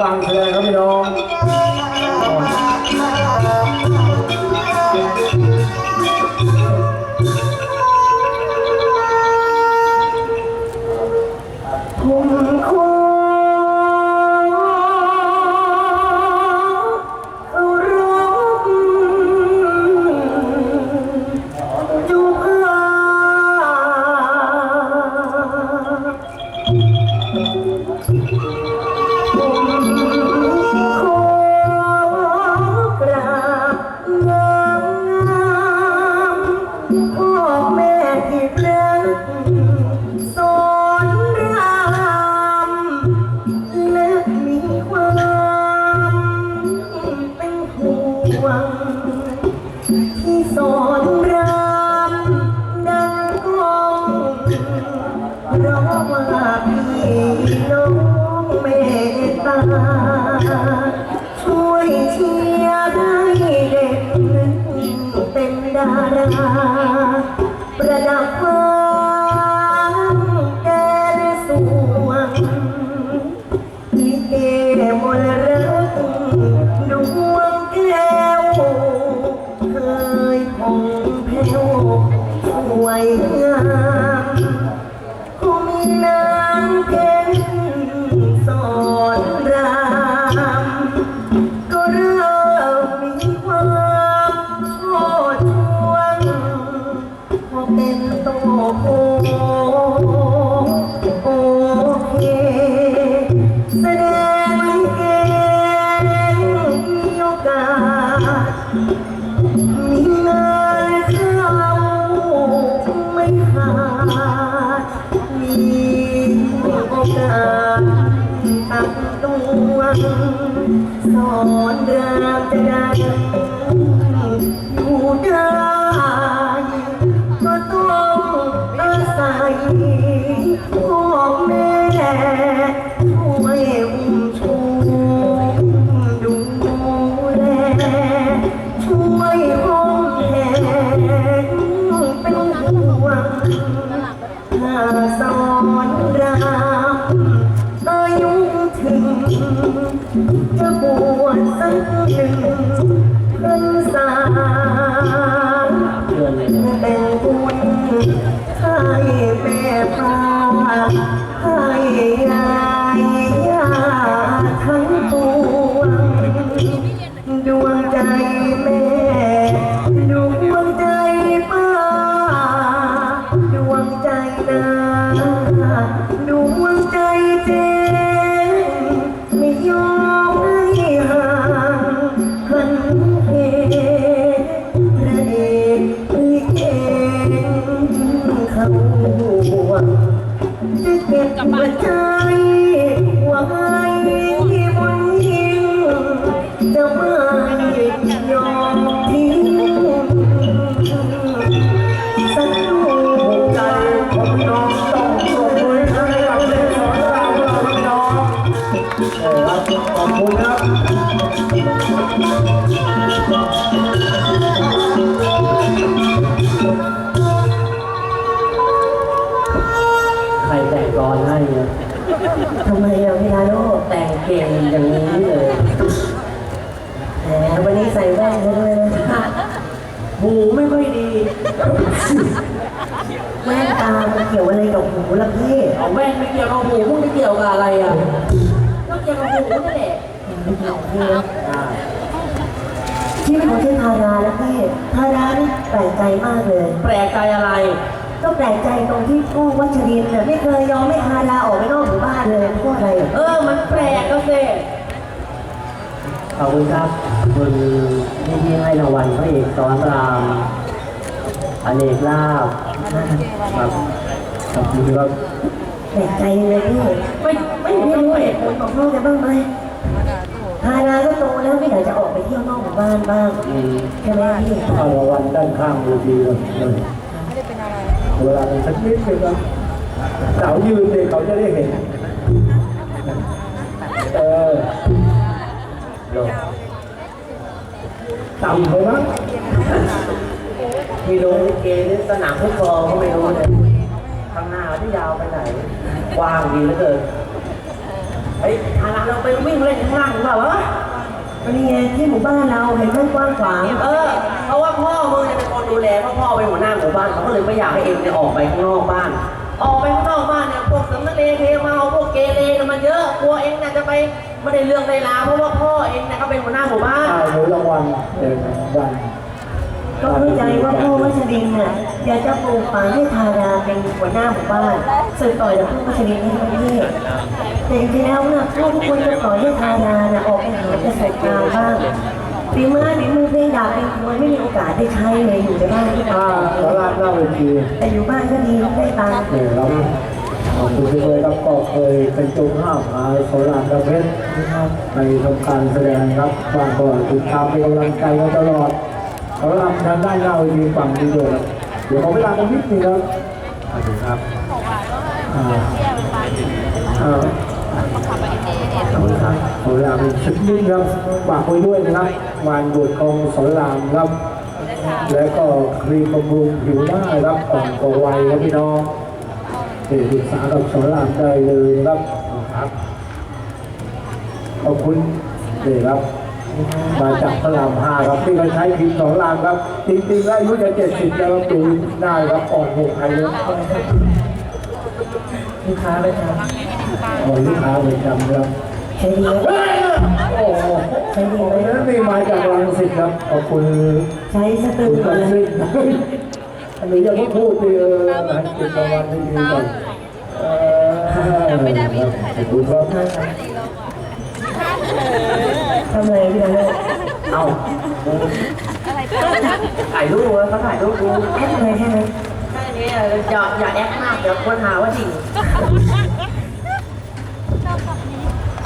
กลาง เชียร์ได้เด็กเป็นดารา จะบวชสักหนึ่งพรรษาเป็นบุญให้แม่พาให้ แว่นตามันเกี่ยวอะไรกับหูล่ะพี่เอาแว่นไม่เกี่ยวกับหูมึงไม่เกี่ยวกับอะไรอะก็เกี่ยวกับหูนั่นแหละไม่เกี่ยวพี่นะอ่าที่เขาชื่อทาราแล้วพี่ทารานี่แปลกใจมากเลย แปลกใจอะไร ก็แปลกใจตรงที่พ่อวัชรินทร์น่ะไม่เคยยอมให้ทาราออกไปนอกหมู่บ้านเลยเพราะอะไรอะเออ มันแปลกก็เซ่ขอบคุณครับคุณที่ที่ให้รางวัลพระเอกสอนราม อเนกลาบครับขอบคุณครับแปลกใจเลยพี่ไม่ไม่ไม่รู้รู้เหเหตุตุผผลลของพ่อจะบ้างไหมทาราก็โตแล้วไม่อยากจะออกไปเที่ยวนอกหมู่บ้านบ้างอืมใช่ไหมพี่เอารางวัลด้านข้างเวทีเลยเวลาเป็นสักนิดนึงนะสาวยืนเด็กเขาจะได้เห็น เออต่ำไปมั้ง มีโรงลิเกนี่สนามฟุตบอลก็ไม่รู้เลยข้างหน้าที่ยาวไปไหนกว้างดีเหลือเกินเฮ้ยทางเราไปวิ่งเล่นข้างล่างหรือเปล่าวะก็นี่ไงที่หมู่บ้านเราเห็นมันกว้างขวางเออเพราะว่าพ่อมึงเนี่ยเป็นคนดูแลเพราะพ่อเป็นหัวหน้าหมู่บ้านเขาก็เลยไม่อยากให้เองเนี่ยออกไปข้างนอกบ้าน ออกไปข้างนอกบ้านเนี่ยพวกสำนักเลเทเมาพวกเกเรเนี่ยมันเยอะกลัวเองเนี่ยจะไปไม่ได้เรื่องได้ราวเพราะว่าพ่อเองเนี่ยเขาเป็นหัวหน้าหมู่บ้านอ้าวหนูรางวัลเดินวัน ก็เข้าใจว่าพ่อวัชรินทร์น่ะอยากจะปลูกฝังให้ทาราเป็นหัวหน้าหมู่บ้านสืบต่อจากพ่อวัชรินทร์ให้ทั้งประเทศแต่จริงๆแล้วน่ะพ่อทุกคนจะปล่อยให้ทาราน่ะออกไปหาประสบการณ์บ้างฝีมือฝีมือเพลงดาบเป็นคนไม่มีโอกาสได้ใช้เลยอยู่ในบ้านที่อ่าบ้านสาราหน้าเวทีแต่อยู่บ้านก็ดีได้ตังค์เนี่ยครับขอบคุณที่เคยรับก็เคยเป็นจุงห้าพายโซลาร์เพชรนะครับในทำการแสดงครับฝากก่อนติดตามเป็นกำลังใจมาตลอด สำหรับทางด้านหน้าเวทีฝั่งนี้ด้วยครับเดี๋ยวขอเวลาตรงนิดนึงครับขอบคุณครับอ่าอ่าขอบคุณครับขอเวลาเป็นสักนิดครับฝากไว้ด้วยนะครับงานบวชของสอนรามครับ และก็ครีมบำรุงผิวหน้าครับอ่อนกว่าวัยครับพี่น้องเด็กศึกษากับสอนรามได้เลยนะครับครับ ขอบคุณเด็กครับ มาจากพระรามห้าครับที่เขาใช้ครีมสอนรามครับ จริงๆแล้วอายุจะเจ็ดสิบแล้วครับดูได้ครับอ่อนหกใครเลยลูกค้าไปทอ่อนลูกค้าประจำครับำใช้ดีไหมโอ้โหใช้ดีไหมนั้นนี่มาจากรังสิตครับขอบคุณใช้สตึคุงณก่อรันงเลสิยตอันนี้ยังไม่พูดเลยเออให้เกิดรางวัลให้ดีก่อนเออไม่ได้ไม่ขอบคุณครับ ทำอะไรพี่นาโนเอ้าถ่ายรูปไว้เขาถ่ายรูปกูแอปอะไรใช่ไหมแค่นี้อย่าอย่าแอคมากเดี๋ยวคนหาว่าจริง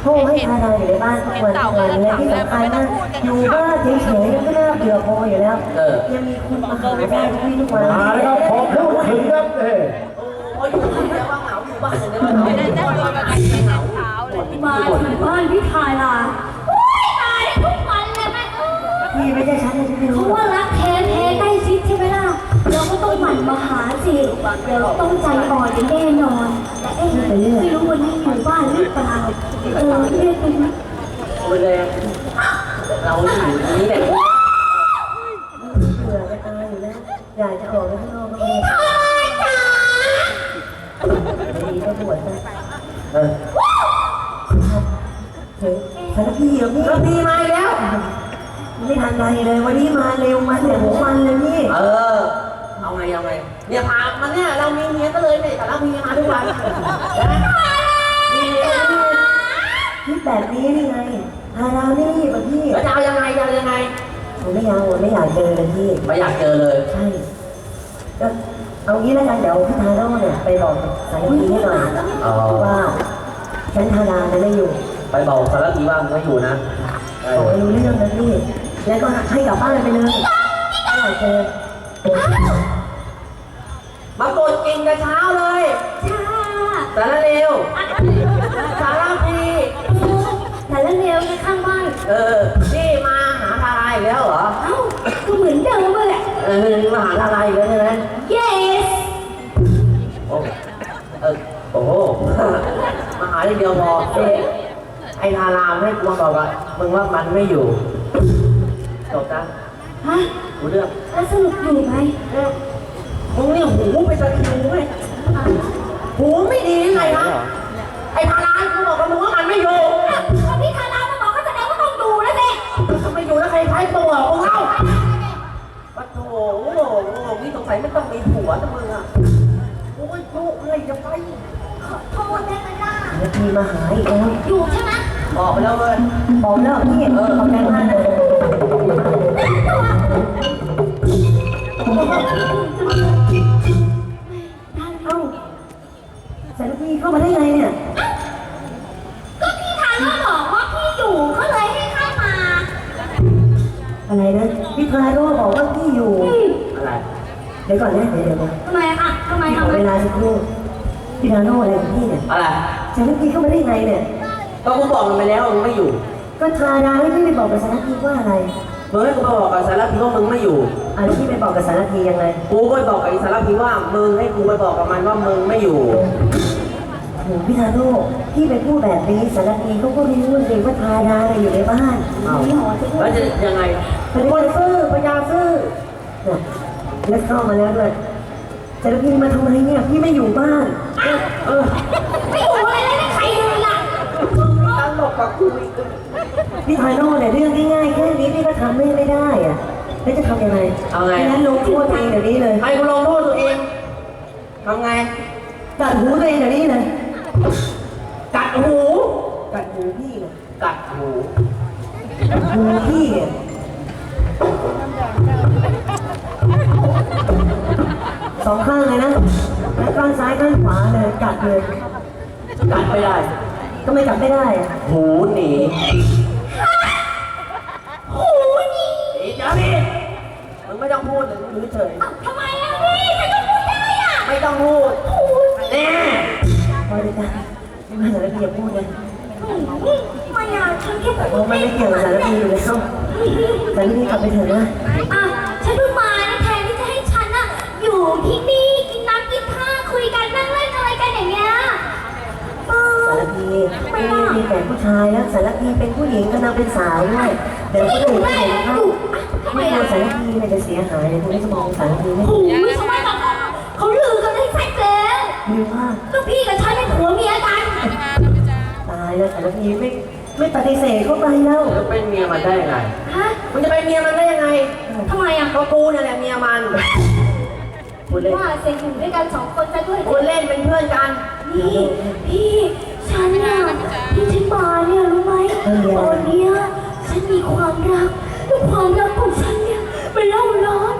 พ่อให้ทาราอยู่ในบ้านทุกวันทุกวันและที่สำคัญนะอยู่บ้านเฉยๆก็น่าเบื่อพออยู่แล้วเออยังมีคุณมาหาได้ทุกวี่ทุกวันมาแล้วครับขอบคุณถึงครับเอ้โอ้ยอยู่ที่ไหนว่าเหงาอยู่บ้านอย่างเดียวว่าเหงาไม่ได้ได้เหงามาถึงบ้านพี่ทายล่ะโอ้ยตายทุกวันเลยแม่เอ้ย พี่ ไม่ใช่ฉันนะฉันไม่เพรู้ราะว่ารักแท้แท้ใกล้ชิดใช่ไหมล่ะ เราก็ต้องหมั่นมาหาสิเดี๋ยวต้องใจอ่อนอย่างแน่นอน แต่เอ๊ะไม่รู้วันนี้อยู่บ้านหรือเปล่าเออเรียกเป็นไปเลยเราอยู่นี้แหละเบื่อจะตายอยู่แล้วอยากจะออกไปข้างนอกก็ไม่ได้ทายจ๋าดีก็ปวดนะเออเฮ้ยฉันพี่เหรอพี่ แล้วพี่มาอีกแล้ว ไม่ทันไรเลยวันนี้มาเร็วมาเสียหัววันเลยพี่เออ เอาไงเอาไง เนี่ยพามาเนี่ยเรามีเมียก็เลยเนี่ยแต่เรามีเมียมาทุกวันนะมีเมียก็เลยพี่แบบนี้นี่ไงทาราไม่รีบอะพี่แล้วจะเอายังไงจะเอายังไง ผมไม่อยากผมไม่อยากเจอเลยพี่ไม่อยากเจอเลย ใช่ก็เอางี้แล้วกันเดี๋ยวพี่ทาโร่เนี่ยไปบอกสายพีให้หน่อยอ๋อ ว่าฉันทาราจะไม่อยู่ไปบอกสารพีว่ามึงไม่อยู่นะ เอบอกอไม่รู้เรื่องนะพี่ แล้วก็ให้กลับบ้านไปเลยไม่อยากเจอมากดกินแต่เช้าเลยจ้าสารเร็วสารพีแต่ละเร็วในข้างบ้าน เออนี่มาหาทารายอีกแล้วเหรอ เอ้าก็เหมือนเดิมเลยแหละเออมาหาทารายอีกแล้วใช่ไหม yes โอ้เออโอ้โหมาหาได้เดียวพอเอ๊ะไอ้ทารามให้กูมาบอกว่ามึงว่ามันไม่อยู่ จบนะฮะรู้เรื่องแล้วสรุปอยู่ไหมเอ๊ะมึงนี่หูไปตะคิวไหมหูไม่ดียังไงนะไอ้ทารามกูบอกกับมึงว่ามันไม่อยู่พอพี่ทารามาบอกก็แสดงว่าต้องดูแล้วสิถ้าไม่อยู่แล้วใครใช้ตัวมึงเล่าปะโถโอ้โหนี่สงสัยไม่ต้องมีผัวนะมึงอะโอ้ยลูกอะไรจะไปขอโทษได้ไหมล่ะแล้วพี่มาหาอีกแล้วอยู่ใช่ไหมบอกไปแล้วเลยบอกแล้วพี่เออขอบใจมากนะ เอ้าสารพีเข้ามาได้ไงเนี่ย ก็พี่ทาราบอกว่าพี่อยู่ก็เลยให้เข้ามาอะไรนะพี่พาโร่บอกว่าพี่อยู่อืมอะไรเดี๋ยวก่อนนะเดี๋ยวเดี๋ยวเดี๋ยวทำไมอะทำไมขอทำไมเวลาสักครู่พี่พาโร่อะไรของพี่เนี่ยอะไรสารพีเข้ามาได้ไงเนี่ย ก็กูบอกมันไปแล้วมึงไม่อยู่ ก็ทาดาให้พี่ไปบอกกับสารพีว่าอะไร มึงให้กูมาบอกกับสารพีว่ามึงไม่อยู่อะแล้วพี่ไปบอกกับสารพียังไงกูก็ไปบอกกับไอ้สารพีว่ามึงให้กูไปบอกกับมันว่ามึงไม่อยู่ทโหพี่ทาโร่พี่ไปพูดแบบนี้สารพีเขาก็ไม่รู้สิว่าทาดาอะไรอยู่ในบ้านเอาแล้วจะยังไงเป็นคนซื่อปัญญาซื่อเนี่ยแล้วเข้ามาแล้วด้วยสารพีมาทำไมเนี่ยพี่ไม่อยู่บ้าน เออไม่อยู่อะไรเลยนะใครเลยล่ะ ตลกกับกูอีก พี่ทาโร่เนี่ยเรื่องง่ายๆแค่นี้พี่ก็ทำไม่ไม่ได้อะแล้วจะทำยังไงเอาไง งั้นลงโทษตัวเองเดี๋ยวนี้เลยให้กูลงโทษตัวเองทำไงกัดหูตัวเองเดี๋ยวนี้เลย กัดหู กัดหูพี่เนี่ยกัดหูหูพี่เนี่ยสองข้างเลยนะข้างซ้ายข้างขวาเลยกัดเลย กัดไม่ได้ ก็ไม่กัดไม่ได้อะ หูหนี หูนี่ หนีจ้าพี่มึงไม่ต้ องพูดเลยมึงอยู่เฉยอ้าวทำไมอะพี่ฉันก็พูดได้อะไม่ต้องพูดหูนี่แน่พอเลยจ้ะไม่เหลือพี่อย่าพูดเลยทำไมอะฉันแค่พูดเพราะมันไม่เกี่ยวกับสารพีอยู่แล้วสารพีกลับไปเถอะนะอะฉันเพิ่งมานะแทนที่จะให้ฉันอะอยู่ที่นี่กินน้ำกินท่าคุยกันนั่งเล่นอะไรกันอย่างเงี้ยเออสารพีไม่ได้มีแต่ผู้ชายแล้วสารพีเป็นผู้หญิงก็นับเป็นสาวด้วยเดี๋ยวไม่ผู้อหญิยู่งได้จะเห็นนะเข้า อยู่ทำไมไม่กลัวอะสารพีเนี่จะเสียหายเลยคุณไม่จะมองสารพีไม่โอ้ยทำไมล่ะเขาลือกันให้แซ่แล้วดีว่าก็พี่กับฉันเป็นผัวเมียกันตายแล้วสารพีไม่ไม่ปฏิเสธเข้าไปแล้วจะเป็นเมียมันได้ยังไงฮะมึงจะเป็นเมียมันได้ยังไงทำไมอะก็กูเนี่ยแหละเมียมันพูดเล่นว่าเซ็นอยู่ด้วยกันสองคนจะด้วยพูดเล่นเป็นเพื่อนกันพี่พี่ฉันน่ะที่ฉันมาเนี่ยรู้ไหมตอนเนี้ยฉันมีความรักและความรัก มันเล่าร้อน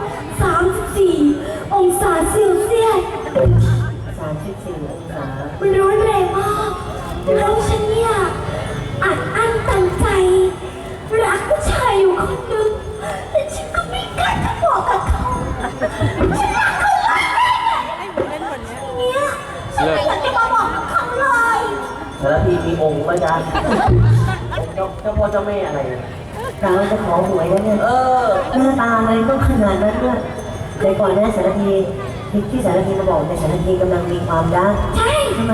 34 องศาเซลเซียส สามสิบสี่องศามันร้อนแรงมากแล้วฉันเนี่ยอัดอั้นตันใจ รักผู้ชายอยู่คนหนึงแต่ฉันก็ไม่กล้าจะบอกกับเขาฉันรักเขามากทีเนี้ยฉันไม่อยากจะมาบอกกับเขาเลย สารพีมีองค์ก็จะเจ้าเจ้าพ่อเจ้าแม่อะไร เนี่ยเราจะขอหวยแล้วเนี่ย เออ หน้าตาอะไรต้องขนาดนั้นด้วยเดี๋ยวก่อนนะสารพีที่สารพีมาบอกในยสารพีกำลังมีความรักใช่ทำไม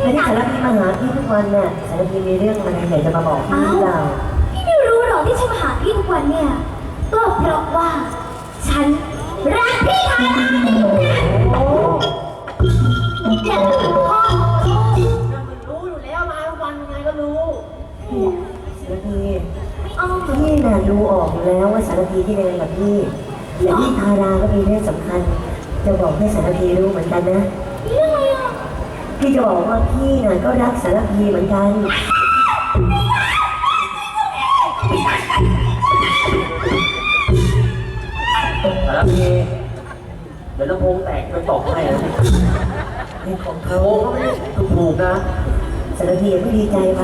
แล้วที่สารพีมาหาพี่ทุกวันเนี่ยสารพีมีเรื่องอะไรอยากจะมาบอกพี่หรือเปล่าพี่ไม่รู้หรอกที่ฉันมาหาพี่ทุกวันเนี่ย ก็เพราะว่า ฉันรักพี่ทาราอย่าลืมพ่อ พี่น่ะดูออกอยู่แล้วว่าสารพีที่เดินกับพี่และพี่ทาราก็มีเรื่องสำคัญ จะบอกให้สารพีรู้เหมือนกันนะ เรื่องอะไรอะพี่จะบอกว่าพี่น่ะก็รักสารพีเหมือนกัน สารพีเดี๋ยวลำโพงแตกไปตอกให้นะเป็นของลำเขาโพงก็ไม่ได้ถูกๆนะ สารพีไม่ดีใจไป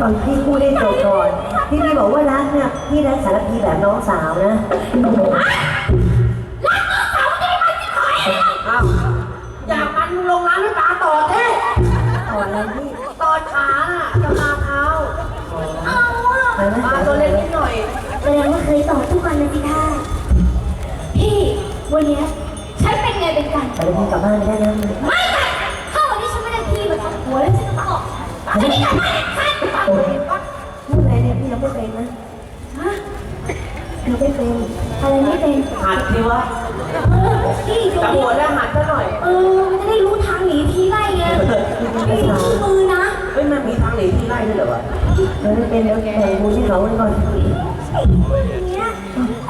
ตอนพี่พูดได้จบก่อน ที่พี่บอกว่ารักเนี่ยพี่รักสารพีแบบน้องสาวนะอ้าวอยากมันลงร้านด้วยตาต่อเท่ต่ออะไรพี่ต่อขาน่ะจะมาเท้าเอาอะไปไหมมาตัวเล็กนิดหน่อยแสดงว่าเคยต่อทุกวันเลยสิท่าพี่วันเนี้ยฉันเป็นไงเป็นกันสารพีกลับบ้านได้แล้วไม่กลับถ้าวันนี้ฉันไม่ได้พี่มาทำหัวแล้วฉันจะมาออกฉันไม่กลับบ้านฉันกลับบ้านพูดอะ ไรเนี่ยพี่ยังไม่เป็นนะฮะพี่ไม่เป็นอะไรไม่เป็นหัดสิวะเออพี่ดูจะดิบวชแล้วหัดซะหน่อย เออมันจะได้รู้ทางหนีทีไล่ไงไม่มีมือนะเฮ้ยมันมีทางหนีที่ไล่ด้วยเหรอวะยังไม่เป็นเดี๋ยวแข่งบุญที่เขากันก่อนอย่างเงี้ย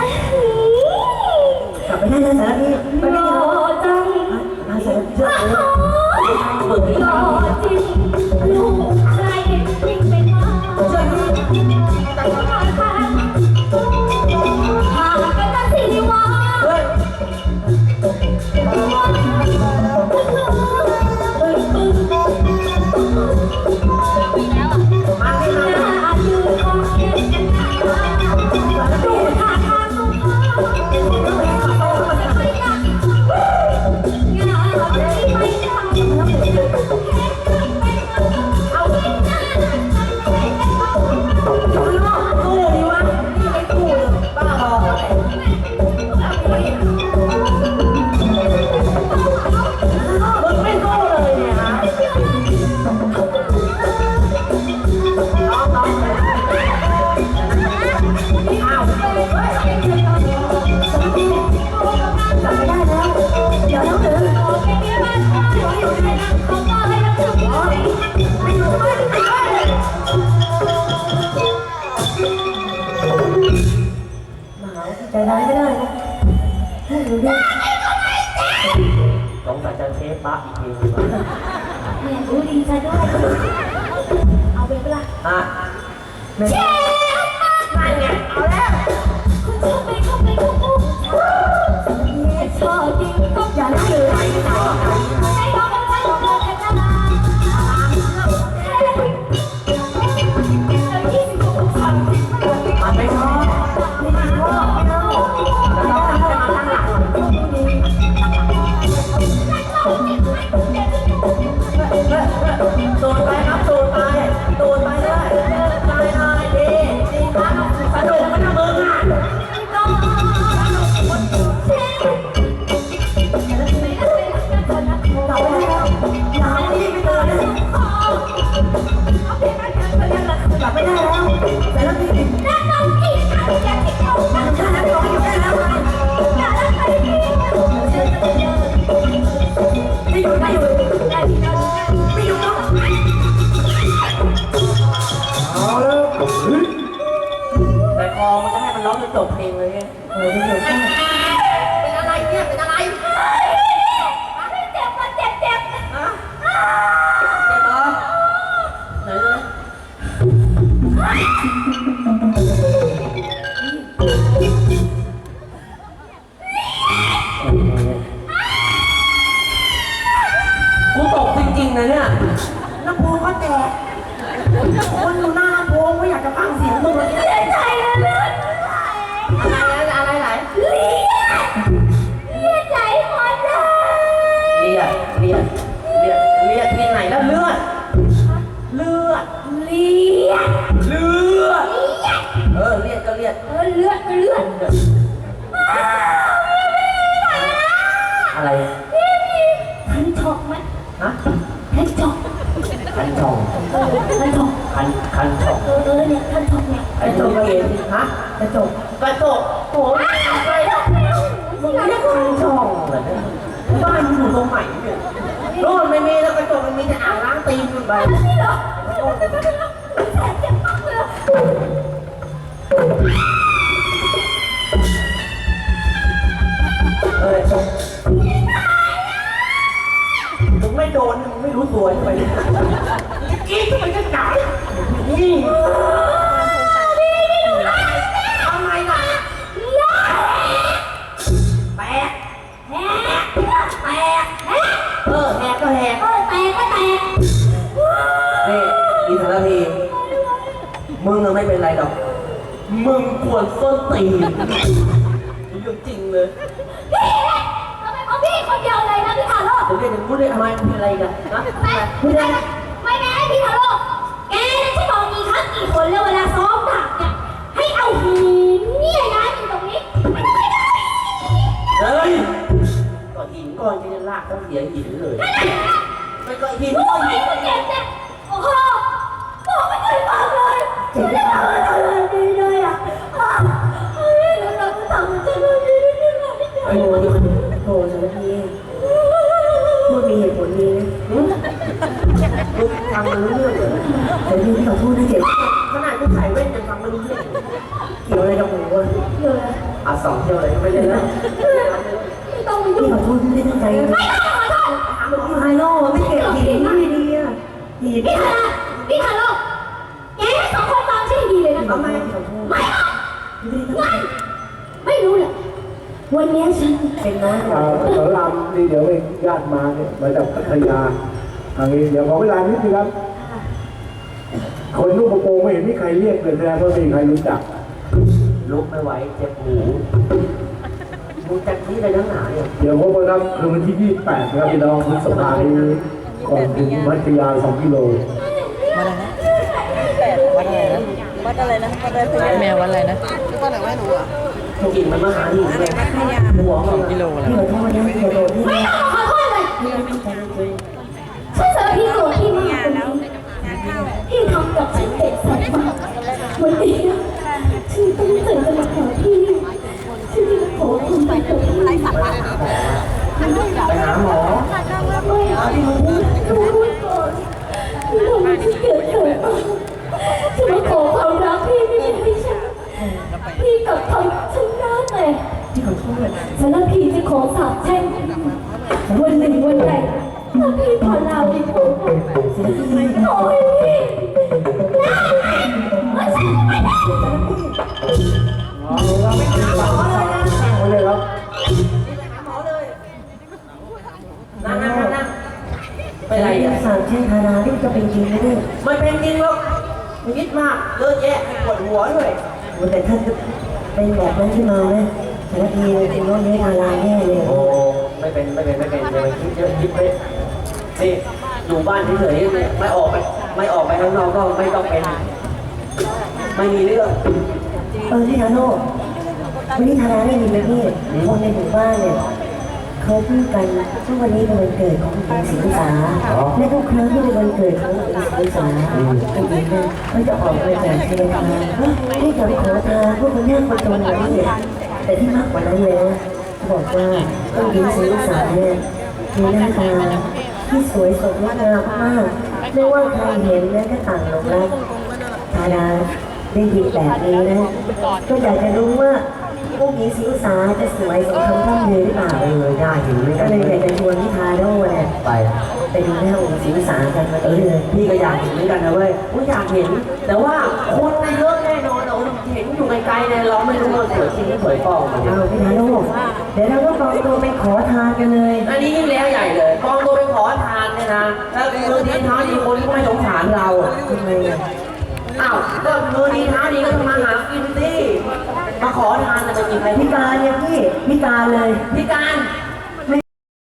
อื้อหือกลับไปได้แล้วสารพีไปห กระจกกระจกโอ้ยไปแล้วมึงเรียกกระจกเรเนี่ยบ้านมึงอยู่ตรงไหนเนี่ยโน่นไม่มีแล้วกระจกมันมีแต่อ่างล้างตีนอยู่ไป เรื่องจริงเลยพี่ทำไมพี่คนเดียวเลยนะพี่ถามโลกผมเรียกถึงพูดได้ทำไมมีอะไรกันนะพูดได้ วันนี้ฉันเห็นนะอ่าสอนรามนี่เดี๋ยวเองญาติมาเนี่ยมาจากพัทยาทางนี้เดี๋ยวขอเวลานิดนึงครับ คนลูกโปรงไม่เห็นมีใครเรียกเลยนะเพราะไม่มีใครรู้จัก ลุกไม่ไหวเจ็บหูมูจักที่อะไรทั้งหนาเดี๋ยวพบกันครับคือวันที่ 28นะครับพี่น้องพฤษภาคมนี้ก่อนถึงพัทยา 2 กิโลวัดอะไรนะวัดอะไรนะวัดอะไรนะวัดอะไรนะแมววัดอะไรนะวันไหนวัดหนูอะ กินมันมาหาหนูเลยหัวของกิโลแล้วไม่หลอกขอโทษเลย เป็เป็นนไรไรอะสามเช่นธาราที่จะเป็นจริงนะเนี่ยไม่เป็นจริงหรอกไม่คิดมากเยอะแยะปวดหัวด้วยโอ้แต่ถ้าจะเป็นแบบนั้นขึ้นมานะศิลปินเป็นโน้ตนี้ธาราแน่เลยโอ้ไม่เป็นไม่เป็นไม่เป็นอย่าไปคิดเยอะคิดไปนี่อยู่บ้านเฉยๆเนี่ยไม่ออกไปไม่ออกไปข้างนอกก็ไม่ต้องเป็น ไม่มีเรื่องเออพี่ธาโน่วันนี้ธาราได้ยินไหมพี่คนในหมู่บ้านเนี่ย เขาพูดกันว่าวันนี้เป็นวันเกิดของคุณหญิงศรีวิสาและทุกครั้งที่เป็นวันเกิดของคุณหญิงศรีวิสาคุณหญิงเนี่ยเขาจะออกไปแจกทานให้กับขอทานพวกคนยากคนจนอะไรเนี่ยแต่ที่มากกว่านั้นเลยนะบอกว่าคุณหญิงศรีวิสาเนี่ยมีหน้าตาที่สวยสดงดงามมากไม่ว่าใครเห็นแล้วก็ต่างหลงรักธาดาได้ยินแบบนี้นะก็อยากจะรู้ว่า พวกนี้สิวสาจะสวยสมคำร่ำลือหรือเปล่าเออน่าเห็นไหมก็เลยอยากจะชวนพี่ทาโร่เนี่ยไปไปดูหน้าองค์สิวสากันมาเอเอออพี่ก็อยากเห็นเหมือนกันนะเว้ยกูอยากเห็น แต่ว่าคนน่ะเยอะแน่นอนเราเห็นอยู่ไกลๆเนี่ยเราไม่รู้ว่าสวยจริงหรือสวยปลอมมันเนี่ยเอาพี่ทาโร่เดี๋ยวเราก็ปลอมตัวไปขอทานกันเลย อันนี้ยิ่งแล้วใหญ่เลยปลอมตัวไปขอทานเนี่ยนะแล้วมือดีเท้าดีคนก็ไม่สงสารเราอะทำไมอะอ้าวก็มือดีเท้าดีก็ต้องมาหากินสิ มาขอทานจะกินอะไรพิการเนี่ยพี่พิการเลย พิการ